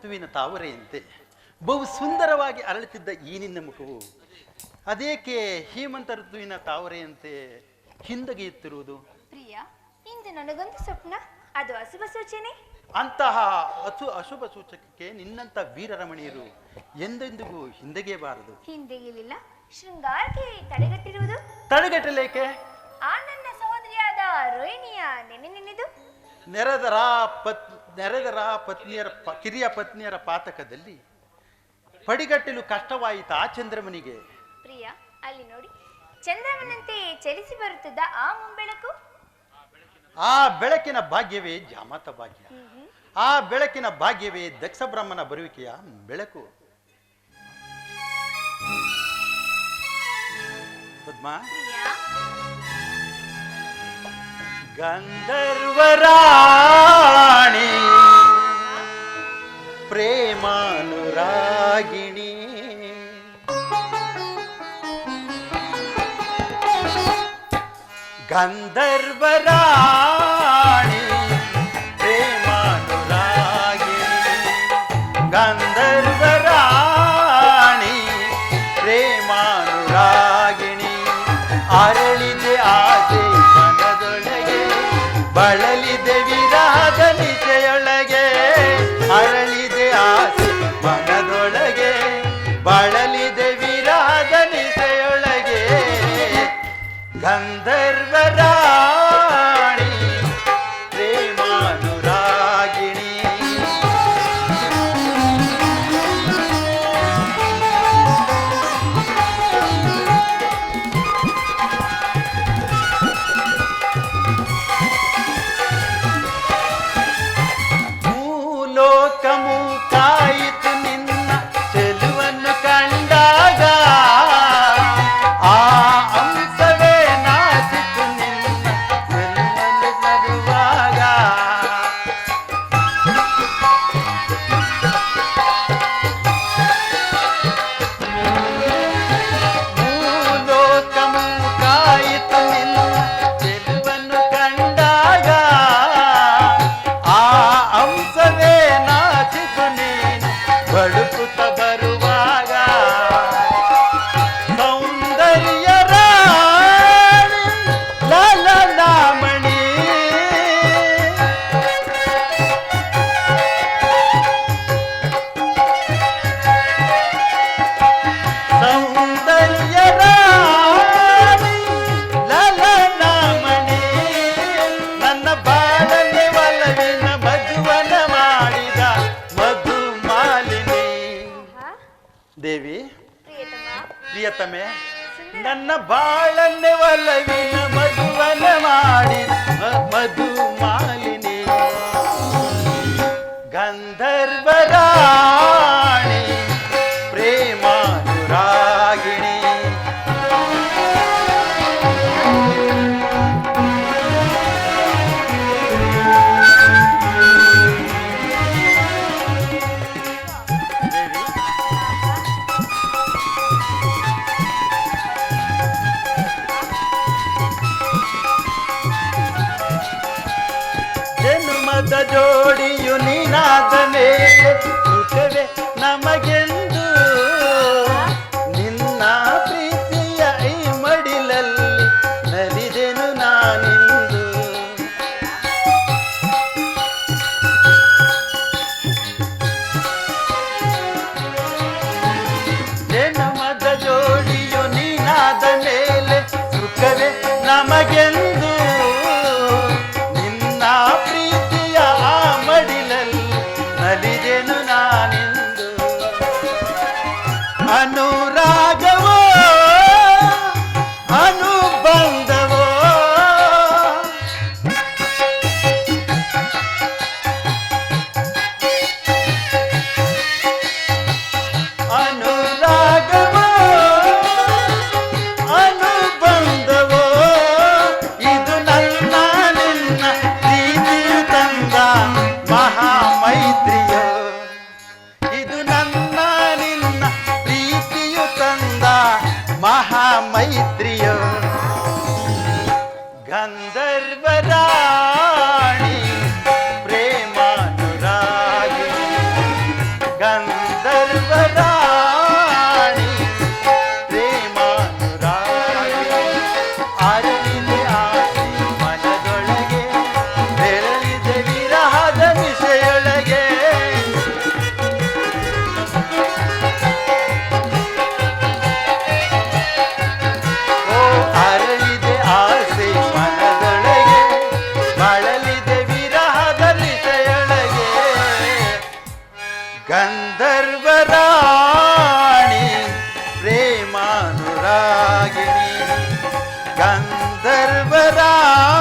ಋತುವಿನ ತಾವರೆಯಂತೆ ಬಹು ಸುಂದರವಾಗಿ ಅರಳುತ್ತಿದ್ದ ಈ ನಿನ್ನ ಮುಖವು. ಅದೇಕೆ ಹೇಮಂತ ಋತುವಿನ ತಾವರೆಯಂತೆ ಹಿಂದಗೆಯುತ್ತಿರುವುದು ಪ್ರಿಯ ಇಂದು ನನಗೊಂದು ಸ್ವಪ್ನ. ಅದು ಅಶುಭ ಸೂಚನೆ. ಅಂತಹ ಅಸು ಅಶುಭ ಸೂಚಕಕ್ಕೆ ನಿನ್ನಂತ ವೀರರಮಣಿಯರು ಎಂದೆಂದಿಗೂ ಹಿಂದೆಗೆಯಬಾರದು ಹಿಂದೆಗಿಲಿಲ್ಲ ಶೃಂಗಾರಕ್ಕೆ ತಡೆಗಟ್ಟಿರುವುದು. ತಡೆಗಟ್ಟಲೇಕೆ? ಆ ನನ್ನ ಸಹೋದರಿಯಾದ ರೋಹಿಣಿಯ ನೆನೆ ನೆನೆದು. ನೆರೆದರ ಪತ್ ನೆರೆದರ ಪತ್ನಿಯರ ಕಿರಿಯ ಪತ್ನಿಯರ ಪಾತಕದಲ್ಲಿ ಪಡಿಗಟ್ಟಲು ಕಷ್ಟವಾಯಿತು ಆ ಚಂದ್ರಮನಿಗೆ. ಪ್ರಿಯ ಅಲ್ಲಿ ನೋಡಿ. ಚಂದ್ರಮನಂತೆ ಚಲಿಸಿ ಬರುತ್ತಿದ್ದ ಆ ಮುಂಬೆಳಕು? ಆ ಬೆಳಕಿನ ಭಾಗ್ಯವೇ ಜಾಮಾತ ಭಾಗ್ಯ. ಆ ಬೆಳಕಿನ ಭಾಗ್ಯವೇ ದಕ್ಷ ಬ್ರಹ್ಮನ ಬರುವಿಕೆಯ ಬೆಳಕು. ಪದ್ಮಾ. ಗಂಧರ್ವರಾಣಿ ಪ್ರೇಮಾನುರಾಗಿಣಿ ಗಂಧರ್ವರಾಣಿ ಪ್ರೇಮಾನುರಾಗಿಣಿ ಗಂಧರ್ವರಾಣಿ ಪ್ರೇಮಾನುರಾಗಿಣಿ ಅರಳಿದೆ ಆಸೆ ಮನದೊಳಗೆ ಬಳಲಿದೆ ಗಂಧರ್ವರಾಣಿ ಪ್ರಿಯತಮೆ ನನ್ನ ಬಾಳನ್ನೆ ಒಲವಿನ ಜೋಡಿಯು ನೀನಾದ ಮೇಲೆ ಸುಖವೇ ನಮಗೆಂದು. ನಿನ್ನ ಪ್ರೀತಿಯ ಈ ಮಡಿಲಲ್ಲಿ ನರಿದೆನು ನಾನಿಂದು. ಜನ್ಮದ ಜೋಡಿಯು ನೀನಾದ ಮೇಲೆ ಸುಖವೇ ನಮಗೆಂದು. I know. கந்தர்வராணி பிரேமானுராகினி. கந்தர்வராணி